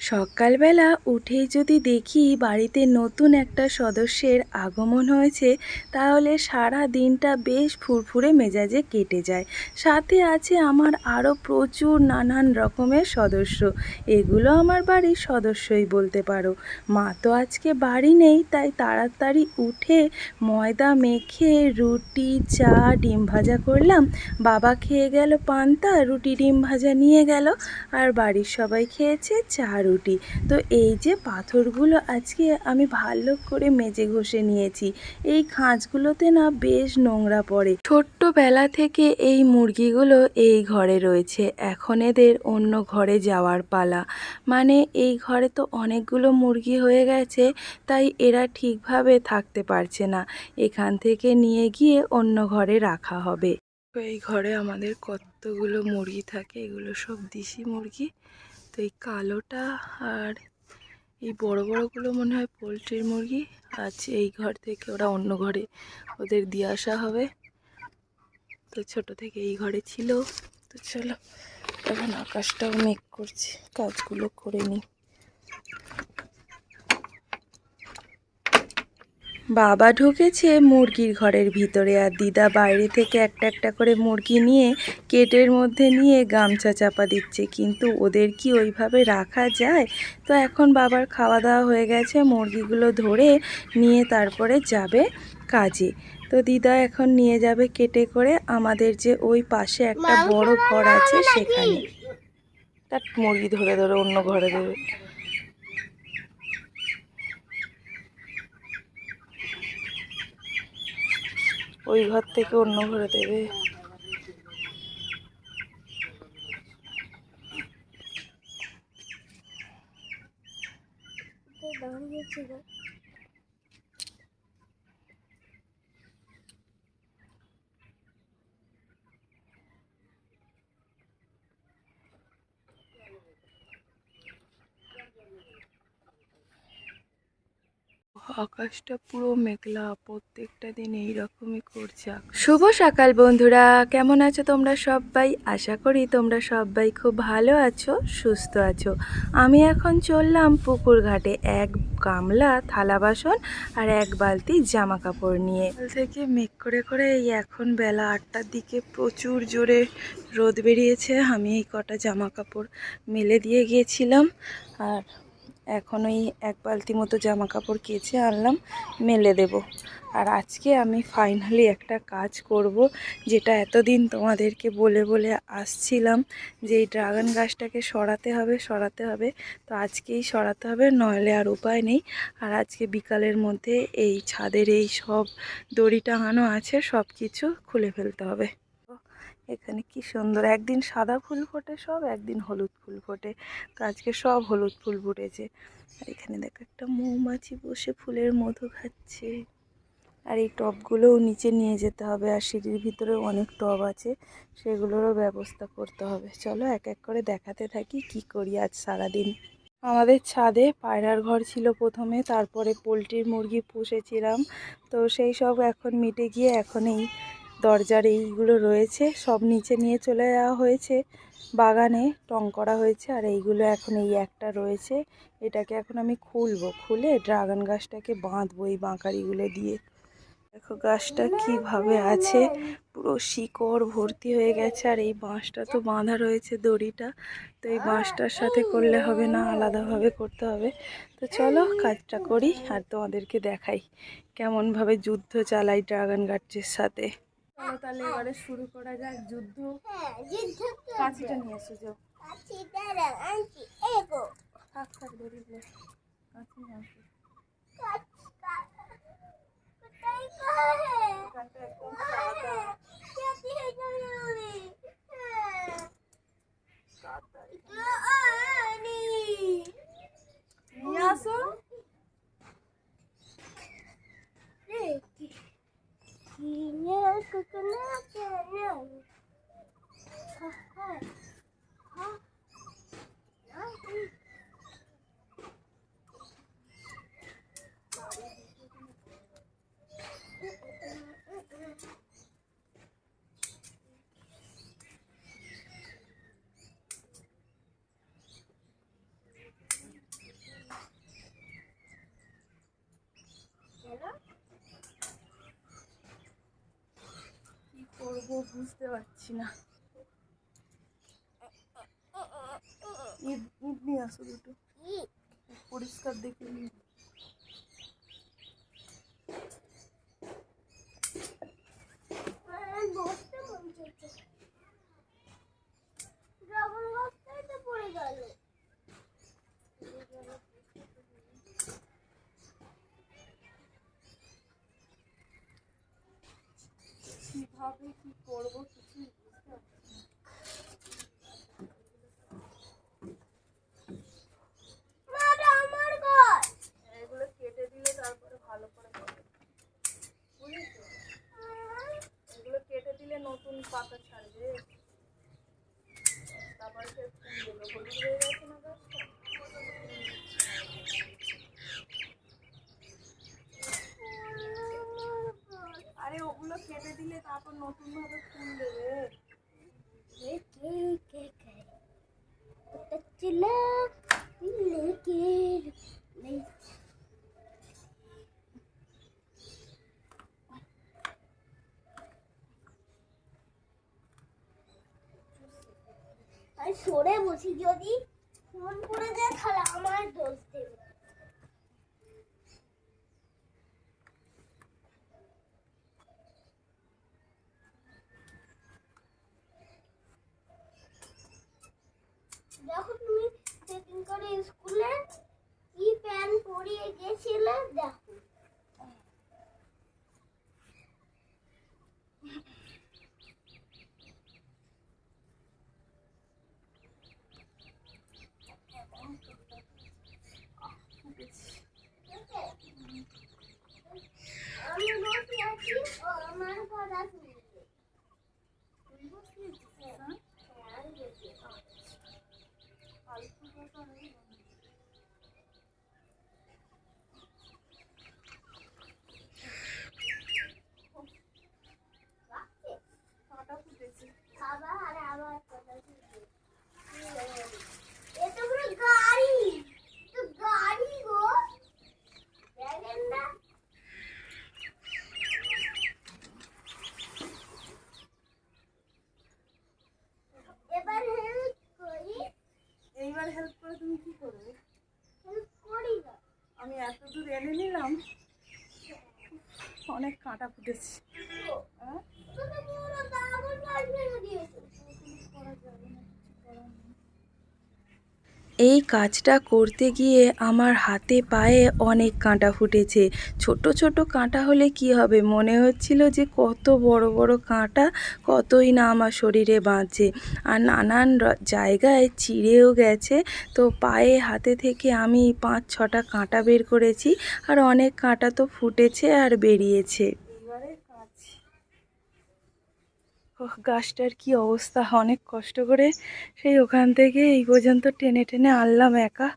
সকালবেলা উঠেই যদি দেখি বাড়িতে নতুন একটা সদস্যের আগমন হয়েছে, তাহলে সারা দিনটা বেশ ফুরফুরে মেজাজে কেটে যায়। সাথে আছে আমার আরও প্রচুর নানান রকমের সদস্য। এগুলো আমার বাড়ির সদস্যই বলতে পারো। মা তো আজকে বাড়ি নেই, তাই তাড়াতাড়ি উঠে ময়দা মেখে রুটি, চা, ডিম ভাজা করলাম। বাবা খেয়ে গেল পান্তা, রুটি, ডিম ভাজা নিয়ে গেল। আর বাড়ির সবাই খেয়েছে চা রুটি। তো এই যে পাথরগুলো আজকে আমি ভালো করে মেজে ঘষে নিয়েছি, এই খাঁজগুলোতে না বেশ নোংরা পড়ে। ছোট্টবেলা থেকে এই মুরগিগুলো এই ঘরে রয়েছে, এখন এদের অন্য ঘরে যাওয়ার পালা। মানে এই ঘরে তো অনেকগুলো মুরগি হয়ে গেছে, তাই এরা ঠিকভাবে থাকতে পারছে না। এখান থেকে নিয়ে গিয়ে অন্য ঘরে রাখা হবে। এই ঘরে আমাদের কতগুলো মুরগি থাকে? এগুলো সব দেশি মুরগি? তো এই কালোটা আর এই বড় বড়গুলো মনে হয় পোলট্রির মুরগি। আছে এই ঘর থেকে ওরা অন্য ঘরে ওদের দিয়ে আসা হবে। তো ছোট থেকে এই ঘরে ছিল। তো চলো, এখন আকাশটাও মেক করছি। কাজগুলো করে নিই। বাবা ঢুকেছে মুরগির ঘরের ভিতরে আর দিদা বাইরে থেকে একটা একটা করে মুরগি নিয়ে কেটের মধ্যে নিয়ে গামছা চাপা দিচ্ছে। কিন্তু ওদের কি ওইভাবে রাখা যায়? তো এখন বাবার খাওয়া দাওয়া হয়ে গেছে মুরগিগুলো ধরে নিয়ে তারপরে যাবে কাজে। তো দিদা এখন নিয়ে যাবে কেটে করে আমাদের যে ওই পাশে একটা বড় ঘর আছে সেখানে। তার মুরগি ধরে ধরে অন্য ঘরে দেবে। ওই ঘর থেকে অন্য ঘরে দেবে। আকাশটা পুরো মেঘলা, প্রত্যেকটা দিন এইরকমই করছে। শুভ সকাল বন্ধুরা, কেমন আছো তোমরা সবাই? আশা করি তোমরা সবাই খুব ভালো আছো, সুস্থ আছো। আমি এখন চললাম পুকুর ঘাটে এক গামলা থালা বাসন আর এক বালতি জামা কাপড় নিয়ে। থেকে মেঘ করে করে এই এখন বেলা আটটার দিকে প্রচুর জোরে রোদ বেরিয়েছে। আমি এই কটা জামা কাপড় মেলে দিয়ে গিয়েছিলাম আর এখন ওই এক বালতি মতো জামা কাপড় কেচে আনলাম, মেলে দেব। আর আজকে আমি ফাইনালি একটা কাজ করব, যেটা এতদিন তোমাদেরকে বলে বলে আসছিলাম যে এই ড্রাগন গাছটাকে সরাতে হবে সরাতে হবে। তো আজকেই সরাতে হবে, নইলে আর উপায় নেই। আর আজকে বিকালের মধ্যে এই ছাদের এই সব দড়ি টাঙানো আছে সব কিছু খুলে ফেলতে হবে। এখানে কি সুন্দর। একদিন সাদা ফুল ফোটে সব, একদিন হলুদ ফুল ফোটে। তো আজকে সব হলুদ ফুল ফুটেছে। আর এখানে দেখো একটা মৌমাছি বসে ফুলের মধু খাচ্ছে। আর এই টবগুলোও নিচে নিয়ে যেতে হবে, আর সিঁড়ির ভিতরে অনেক টব আছে। সেগুলোরও ব্যবস্থা করতে হবে। চলো এক এক করে দেখাতে থাকি কি করি আজ সারাদিন। আমাদের ছাদে পায়রার ঘর ছিল প্রথমে, তারপরে পোলট্রির মুরগি পুষেছিলাম। তো সেই সব এখন মিটে গিয়ে এখন এই দরজার এইগুলো রয়েছে, সব নিচে নিয়ে চলে যাওয়া হয়েছে। বাগানে টং করা হয়েছে আর এইগুলো এখন এই একটা রয়েছে। এটাকে এখন আমি খুলবো, খুলে ড্রাগন গাছটাকে বাঁধবো এই বাঁকারিগুলো দিয়ে। দেখো গাছটা কীভাবে আছে, পুরো শিকড় ভর্তি হয়ে গেছে আর এই বাঁশটা তো বাঁধা রয়েছে দড়িটা। তো এই বাঁশটার সাথে করলে হবে না, আলাদাভাবে করতে হবে। তো চলো কাজটা করি আর তোমাদেরকে দেখাই কেমনভাবে যুদ্ধ চালাই ড্রাগন গাছের সাথে। চলো তাহলে এবারে শুরু করা যাক যুদ্ধ। কাঁচিটা নিয়ে এসো যাও। থাক থাক দড়ি কাঁচি নিয়ে আসো। 哥哥那边那里。哈哈 বুঝতে পারছি না ঈদ ঈদ নিয়ে আসো দুটো পরিষ্কার দেখে নিয়ে বসতে মন চাইছে ড্রাগন গাছটাই তো পড়ে গেল কীভাবে কি করব কিছুই বুঝতে পারছি এগুলো কেটে দিলে তারপরে ভালো করে হবে। বুঝেছ? এগুলো কেটে দিলে নতুন পাতা ছাড়বে। তারপরে সে ফুল দেবে। হলুদ হয়ে গেছে না গাছটা আরে ওগুলো কেটে দিলে তারপর নতুন ভাবে ফুল দেবে। সরে বসি যদি। ফোন করে দেয় তাহলে আমার দোষ দেবে। কাঁটা ফুটেছে। এই কাজটা করতে গিয়ে আমার হাতে পায়ে অনেক কাঁটা ফুটেছে। ছোট ছোট কাঁটা হলে কি হবে? মনে হচ্ছিল যে কত বড় বড় কাঁটা, কতই না আমার শরীরে বাঁচে। আর নানান জায়গায় চিড়েও গেছে। তো পায়ে হাতে থেকে আমি পাঁচ, ছটা কাঁটা বের করেছি। আর অনেক কাঁটা তো ফুটেছে আর বেরিয়েছে এবারে কাজ ওহ গাছটার কি অবস্থা? অনেক কষ্ট করে সেই ওখান থেকে এই পর্যন্ত টেনে টেনে আনলাম একা।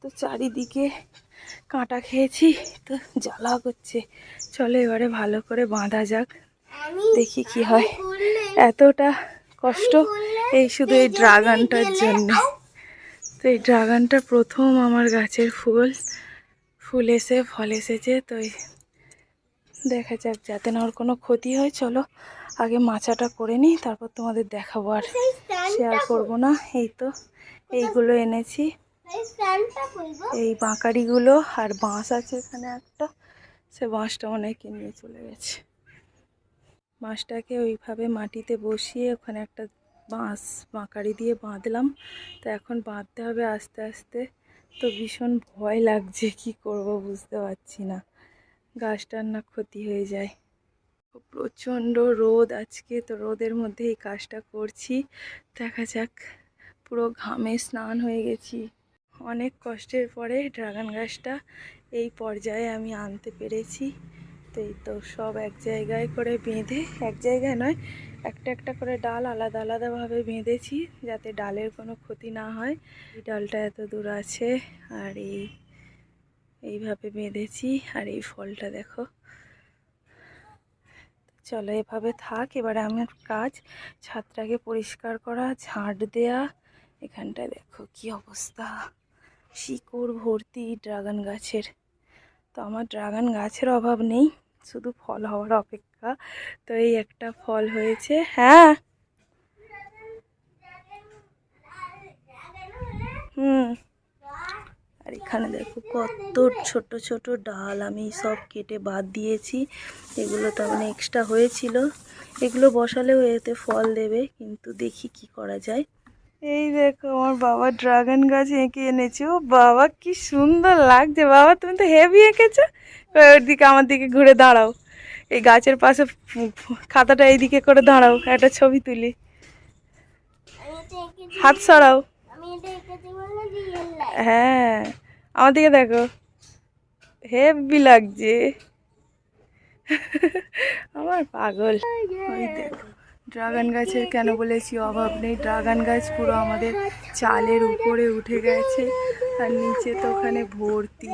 তো চারিদিকে কাঁটা খেয়েছি তো জ্বালা করছে। চলো এবারে ভালো করে বাঁধা যাক দেখি কি হয়। এতটা কষ্ট এই শুধু এই ড্রাগনটার জন্য। তো এই ড্রাগনটা প্রথম আমার গাছের ফুল ফুল এসে ফল এসেছে তো দেখা যাক যাতে না ওর কোনো ক্ষতি হয় চলো আগে মাচাটা করে নিই তারপর তোমাদের দেখাবো আর শেয়ার করব না এই তো এইগুলো এনেছি। এই বাঁকারিগুলো আর বাঁশ আছে এখানে একটা সে বাঁশটা অনেকে নিয়ে চলে গেছে। বাঁশটাকে ওইভাবে মাটিতে বসিয়ে ওখানে একটা বাঁশ বাঁকারি দিয়ে বাঁধলাম। তো এখন বাঁধতে হবে আস্তে আস্তে। তো ভীষণ ভয় লাগছে কি করব বুঝতে পারছি না। গাছটার না ক্ষতি হয়ে যায়। প্রচণ্ড রোদ আজকে, তো রোদের মধ্যে এই কাজটা করছি। দেখা যাক, পুরো ঘামে স্নান হয়ে গেছি। অনেক কষ্টের পরে ড্রাগন গাছটা এই পর্যায়ে আমি আনতে পেরেছি। তো এই তো সব এক জায়গায় করে বেঁধে, এক জায়গায় নয়, একটা একটা করে ডাল আলাদা আলাদাভাবে বেঁধেছি যাতে ডালের কোনো ক্ষতি না হয়। এই ডালটা এত দূর আছে, আর এই এইভাবে বেঁধেছি আর এই ফলটা দেখো। চলো এভাবে থাক, এবারে আমার কাজ। ছাদটাকে পরিষ্কার করা, ঝাঁট দেয়া। এখানটায় দেখো কি অবস্থা। শিকড় ভর্তি ড্রাগন গাছের। তো আমার ড্রাগন গাছের অভাব নেই, শুধু ফল হওয়ার অপেক্ষা। তো এই একটা ফল হয়েছে। হ্যাঁ। হুম। আর এখানে দেখো কত ছোট ছোট ডাল আমি সব কেটে বাদ দিয়েছি। এগুলো তার মানে এক্সট্রা হয়েছিল। এগুলো বসালেও এতে ফল দেবে, কিন্তু দেখি কি করা যায়। এই দেখো আমার বাবা ড্রাগন গাছ এঁকে এনেছে। ও বাবা, কি সুন্দর লাগছে। বাবা, তুমি তো হেভি এঁকেছো। ওর দিকে, আমার দিকে ঘুরে দাঁড়াও। এই গাছের পাশে খাতাটা এইদিকে করে দাঁড়াও, একটা ছবি তুলি। হাত সরাও। হ্যাঁ আমার দিকে দেখো। হেভি লাগছে। আমার পাগল। ওই দেখো, ড্রাগন গাছের কেন বলেছি অভাব নেই? ড্রাগন গাছ পুরো আমাদের চালের উপরে উঠে গেছে আর নিচে তো ওখানে ভর্তি।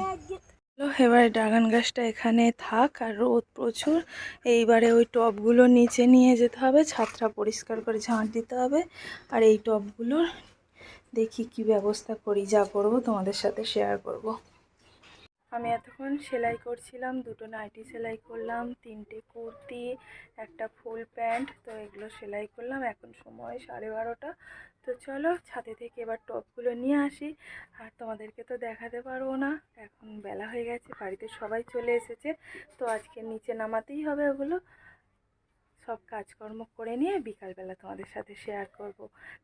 এবারে ড্রাগন গাছটা এখানে থাক আর রোদ প্রচুর। এইবারে ওই টবগুলো নিচে নিয়ে যেতে হবে, ছাদটা পরিষ্কার করে ঝাঁট দিতে হবে। আর এই টবগুলোর দেখি কি ব্যবস্থা করি, যা করব তোমাদের সাথে শেয়ার করব। আমি এতক্ষণ সেলাই করছিলাম, দুটো নাইটি সেলাই করলাম, তিনটে কুর্তি, একটা ফুল প্যান্ট, তো এগুলো সেলাই করলাম, এখন সময় সাড়ে বারোটা। তো চলো, ছাদে থেকে এবার টপগুলো নিয়ে আসি, আর তোমাদেরকে তো দেখাতে পারব না, এখন বেলা হয়ে গেছে, বাড়িতে সবাই চলে এসেছে, তো আজকে নিচে নামাতেই হবে ওগুলো। সব কাজকর্ম করে নিয়ে বিকালবেলা তোমাদের সাথে শেয়ার করব।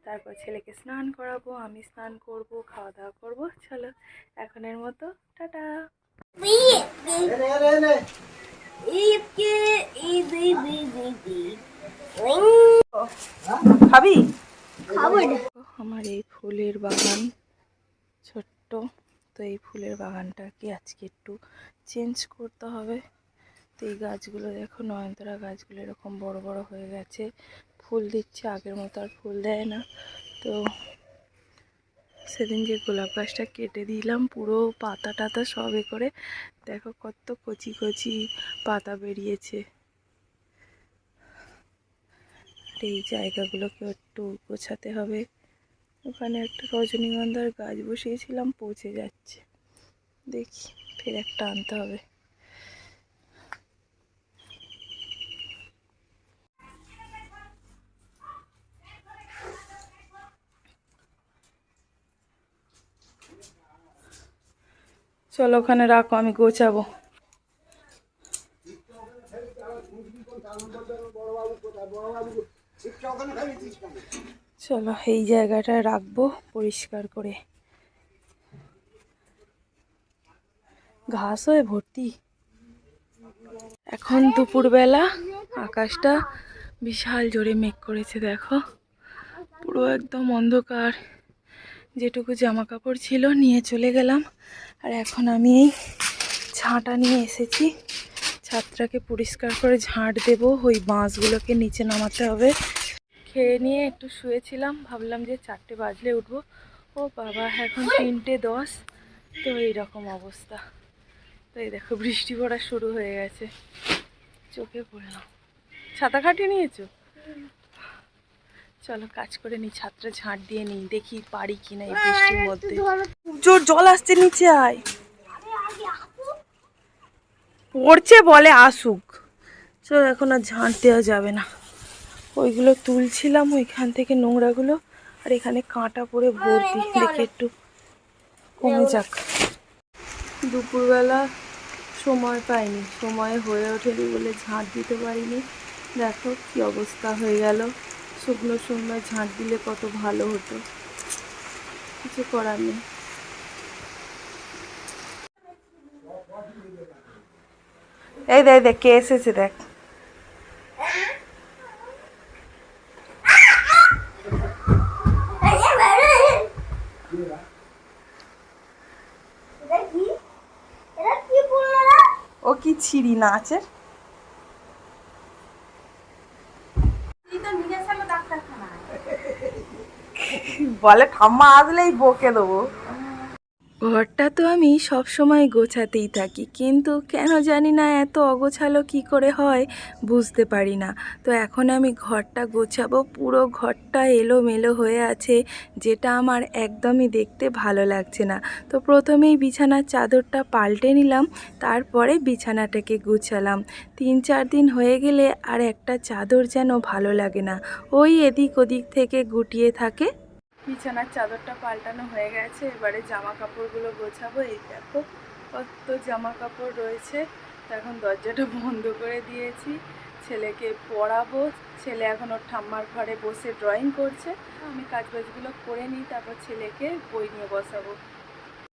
তারপর ছেলেকে স্নান করাবো আমি স্নান করব খাওয়া দাওয়া করব। চলো এখনের মতো টাটা। খাবি? খাব আমার এই ফুলের বাগান ছোট্ট। তো এই ফুলের বাগানটাকে আজকে একটু চেঞ্জ করতে হবে। তো এই গাছগুলো দেখো, নয়নতারা গাছগুলো এরকম বড় বড় হয়ে গেছে। ফুল দিচ্ছে, আগের মতো আর ফুল দেয় না। তো সেদিন যে গোলাপ গাছটা কেটে দিলাম, পুরো পাতা টাতা সবে করে। দেখো কত কচি কচি পাতা বেরিয়েছে। এই জায়গাগুলোকে একটু গোছাতে হবে। ওখানে একটা রজনীগন্ধার গাছ বসিয়েছিলাম, পচে যাচ্ছে। দেখি, ফের একটা আনতে হবে। চলো ওখানে রাখো, আমি গোছাবো। চলো এই জায়গাটায় রাখব পরিষ্কার করে। ঘাস হয়ে ভর্তি। এখন দুপুরবেলা আকাশটা বিশাল জোরে মেঘ করেছে, দেখো। পুরো একদম অন্ধকার। যেটুকু জামা কাপড় ছিল নিয়ে চলে গেলাম। আর এখন আমি এই ঝাঁটা নিয়ে এসেছি। ছাদটাকে পরিষ্কার করে ঝাঁট দেবো, ওই বাঁশগুলোকে নিচে নামাতে হবে। খেয়ে নিয়ে একটু শুয়েছিলাম, ভাবলাম যে চারটে বাজলে উঠবো। ও বাবা, এখন তিনটে দশ। তো এইরকম অবস্থা। তো এই দেখো, বৃষ্টি পড়া শুরু হয়ে গেছে। চোখে পড়লাম ছাতা খাটিয়ে নিয়েছো? চলো কাজ করে নিই ছাত্রা ঝাঁট দিয়ে নিই দেখি পারি কিনা এই বৃষ্টির মধ্যে। জোর জল আসছে নিচে আয়। পড়ছে বলে আসুক। চলো এখন আর ঝাঁট দেওয়া যাবে না। ওইগুলো তুলছিলাম ওইখান থেকে নোংরাগুলো আর এখানে কাঁটা পড়ে ভর্তি। দেখে একটু কমে যাক। দুপুরবেলা সময় পাইনি সময় হয়ে ওঠেনি বলে ঝাঁট দিতে পারিনি। দেখো কি অবস্থা হয়ে গেল। শুকনো শুকনো ঝাঁট দিলে কত ভালো হতো। কিছু করার নেই। এই দেখ দেখ, কে এসেছে দেখ। এটা কি এটা না ও কি ছিড়ি নাচের বলে, ঠাম্মা আসলেই বকে দেবো। ঘরটা তো আমি সব সময় গোছাতেই থাকি, কিন্তু কেন জানি না এত অগোছালো কি করে হয় বুঝতে পারি না। তো এখন আমি ঘরটা গোছাবো, পুরো ঘরটা এলোমেলো হয়ে আছে, যেটা আমার একদমই দেখতে ভালো লাগছে না। তো প্রথমেই বিছানার চাদরটা পাল্টে নিলাম, তারপরে বিছানাটাকে গুছালাম। তিন চার দিন হয়ে গেলে আর একটা চাদর যেন ভালো লাগে না। ওই এদিক ওদিক থেকে গুটিয়ে থাকে বিছানার চাদরটা পাল্টানো হয়ে গেছে, এবারে জামা কাপড়গুলো গোছাবো। এই দেখো কত জামা কাপড় রয়েছে। তো এখন দরজাটা বন্ধ করে দিয়েছি। ছেলেকে পড়াবো। ছেলে এখন ওর ঠাম্মার ঘরে বসে ড্রয়িং করছে। আমি কাজ বাজগুলো করে নিই, তারপর ছেলেকে বই নিয়ে বসাবো।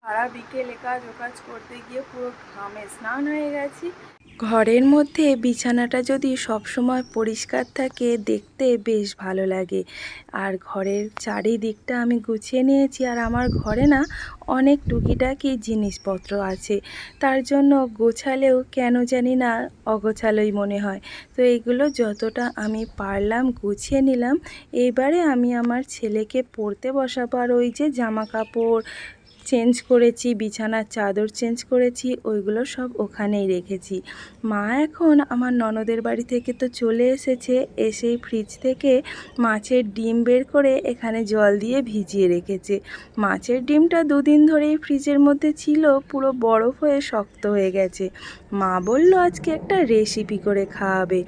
সারা বিকেলে কাজ ও কাজ করতে গিয়ে পুরো ঘামে স্নান হয়ে গেছি। ঘরের মধ্যে বিছানাটা যদি সবসময় পরিষ্কার থাকে, দেখতে বেশ ভালো লাগে। আর ঘরের চারিদিকটা আমি গুছিয়ে নিয়েছি, আর আমার ঘরে না অনেক টুকিটাকি জিনিসপত্র আছে। তার জন্য গোছালেও কেন জানি না অগোছালোই মনে হয়। তো এইগুলো যতটা আমি পারলাম গুছিয়ে নিলাম। এবারে আমি আমার ছেলেকে পড়তে বসাবো, আর ওই যে জামা কাপড় চেঞ্জ করেছি, বিছানার চাদর চেঞ্জ করেছি, ওইগুলো সব ওখানেই রেখেছি। মা এখন আমার ননদের বাড়ি থেকে তো চলে এসেছে, এসেই ফ্রিজ থেকে মাছের ডিম বের করে এখানে জল দিয়ে ভিজিয়ে রেখেছে। মাছের ডিমটা দুদিন ধরেই ফ্রিজের মধ্যে ছিল, পুরো বরফ হয়ে শক্ত হয়ে গেছে। মা বলল, আজকে একটা রেসিপি করে খাওয়াবে।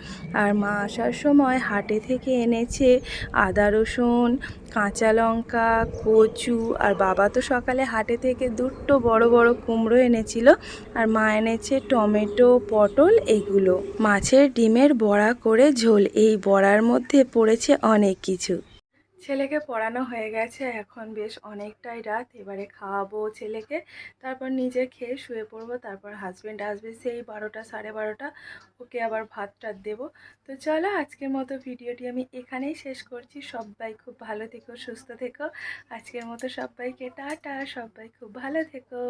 আর মা আসার সময় হাটে থেকে এনেছে আদা রসুন কাঁচা লঙ্কা কচু আর বাবা তো সকালে হাটে থেকে দুটো বড় বড় কুমড়ো এনেছিল আর মা এনেছে টমেটো, পটল এগুলো। মাছের ডিমের বড়া করে ঝোল, এই বড়ার মধ্যে পড়েছে অনেক কিছু। ছেলেকে পড়ানো হয়ে গেছে, এখন বেশ অনেকটাই রাত। এবারে খাওয়াবো ছেলেকে, তারপর নিজে খেয়ে শুয়ে পড়ব, তারপর হাজব্যান্ড আসবে সেই বারোটা, সাড়ে বারোটা। ওকে আবার ভাত টাত দেবো। তো চলো আজকের মতো ভিডিওটি আমি এখানেই শেষ করছি। সবাই খুব ভালো থেকো, সুস্থ থেকো। আজকের মতো সবাইকে টাটা, সবাই খুব ভালো থেকো।